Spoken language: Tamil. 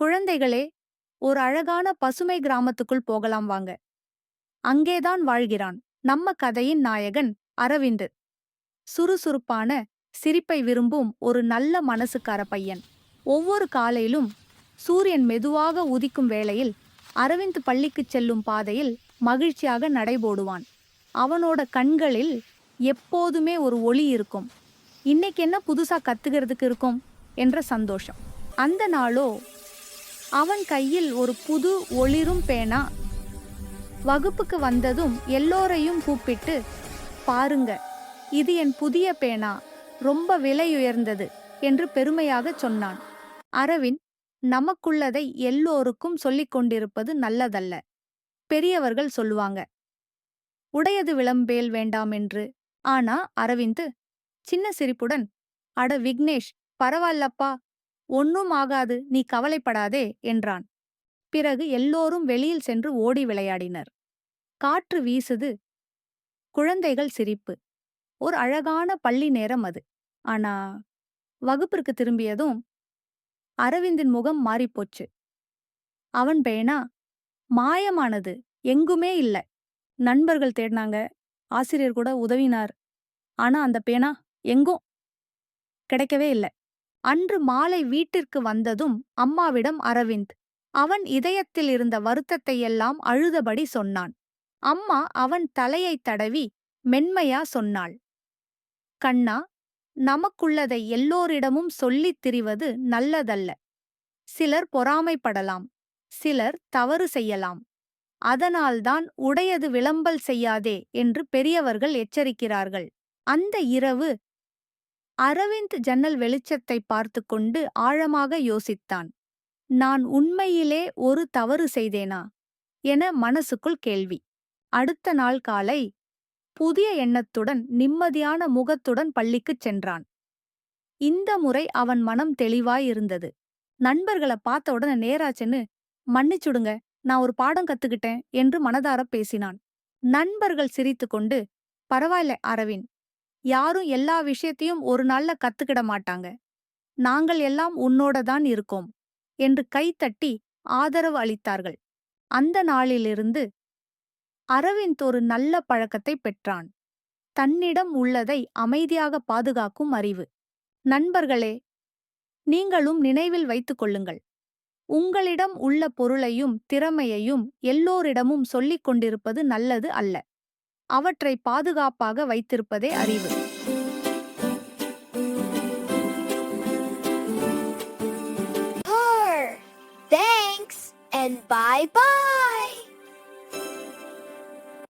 குழந்தைகளே ஒரு அழகான பசுமை கிராமத்துக்குள் போகலாம் வாங்க. அங்கேதான் வாழ்கிறான். நம்ம கதையின் நாயகன் அரவிந்து. சுறுசுறுப்பான சிரிப்பை விரும்பும் ஒரு நல்ல மனசுக்கார பையன். ஒவ்வொரு காலையிலும் சூரியன் மெதுவாக உதிக்கும் வேளையில் அரவிந்த் பள்ளிக்குச் செல்லும் பாதையில் மகிழ்ச்சியாக நடைபோடுவான் அவனோட கண்களில் எப்போதுமே ஒரு ஒளி இருக்கும். இன்னைக்கு என்ன புதுசா கத்துக்கிறதுக்கு இருக்கும்? என்ற சந்தோஷம். அந்த நாளோ அவன் கையில் ஒரு புது ஒளிரும் பேனா. வகுப்புக்கு வந்ததும் எல்லோரையும் கூப்பிட்டு பாருங்க இது என் புதிய பேனா. ரொம்ப விலையுயர்ந்தது என்று பெருமையாகச் சொன்னான். அரவிந்த் நமக்குள்ளதை எல்லோருக்கும் சொல்லிக் கொண்டிருப்பது நல்லதல்ல பெரியவர்கள் சொல்லுவாங்க. உடையது விளம்பேல் வேண்டாம் என்று. ஆனா அரவிந்த் சின்ன சிரிப்புடன் அட விக்னேஷ் பரவாயில்லப்பா ஒன்னும் ஆகாது நீ கவலைப்படாதே என்றான். பிறகு எல்லோரும் வெளியில் சென்று ஓடி விளையாடினர். காற்று வீசுது. குழந்தைகள் சிரிப்பு. ஒரு அழகான பள்ளி நேரம் அது. ஆனா வகுப்பிற்கு திரும்பியதும் அரவிந்தின் முகம் மாறிப்போச்சு. அவன் பேனா? மாயமானது. எங்குமே இல்ல. நண்பர்கள் தேடினாங்க. ஆசிரியர் கூட உதவினார். ஆனா அந்த பேனா எங்கும் கிடைக்கவே இல்ல. அன்று மாலை வீட்டிற்கு வந்ததும் அம்மாவிடம் அரவிந்த் அவன் இதயத்தில் இருந்த வருத்தத்தை எல்லாம் அழுதபடி சொன்னான். அம்மா அவன் தலையைத் தடவி மென்மையா சொன்னாள். கண்ணா நமக்குள்ளதை எல்லோரிடமும் சொல்லித் திரிவது நல்லதல்ல. சிலர் பொறாமைப்படலாம் சிலர் தவறு செய்யலாம். அதனால்தான் உடையது விளம்பல் செய்யாதே என்று பெரியவர்கள் எச்சரிக்கிறார்கள். அந்த இரவு அரவிந்த் ஜன்னல் வெளிச்சத்தை பார்த்து கொண்டு ஆழமாக யோசித்தான். நான் உண்மையிலே ஒரு தவறு செய்தேனா? என மனசுக்குள் கேள்வி. அடுத்த நாள் காலை புதிய எண்ணத்துடன் நிம்மதியான முகத்துடன் பள்ளிக்குச் சென்றான். இந்த முறை அவன் மனம் தெளிவாயிருந்தது. நண்பர்களை பார்த்த உடனே நேராச்சுன்னு மன்னிச்சுடுங்க நான் ஒரு பாடம் கத்துக்கிட்டேன் என்று மனதார பேசினான். நண்பர்கள் சிரித்துக்கொண்டு பரவாயில்ல அரவிந்த் யாரும் எல்லா விஷயத்தையும் ஒரு நாள்ல கத்துக்கிட மாட்டாங்க. நாங்கள் எல்லாம் உன்னோட தான் இருக்கோம் என்று கைத்தட்டி ஆதரவு அளித்தார்கள். அந்த நாளிலிருந்து அரவிந்த் ஒரு நல்ல பழக்கத்தை பெற்றான். தன்னிடம் உள்ளதை அமைதியாக பாதுகாக்கும் அறிவு. நண்பர்களே நீங்களும் நினைவில் வைத்துக் கொள்ளுங்கள். உங்களிடம் உள்ள பொருளையும் திறமையையும் எல்லோரிடமும் சொல்லிக் கொண்டிருப்பது நல்லது அல்ல. அவற்றை பாதுகாப்பாக வைத்திருப்பதே அறிவு Thanks and bye bye.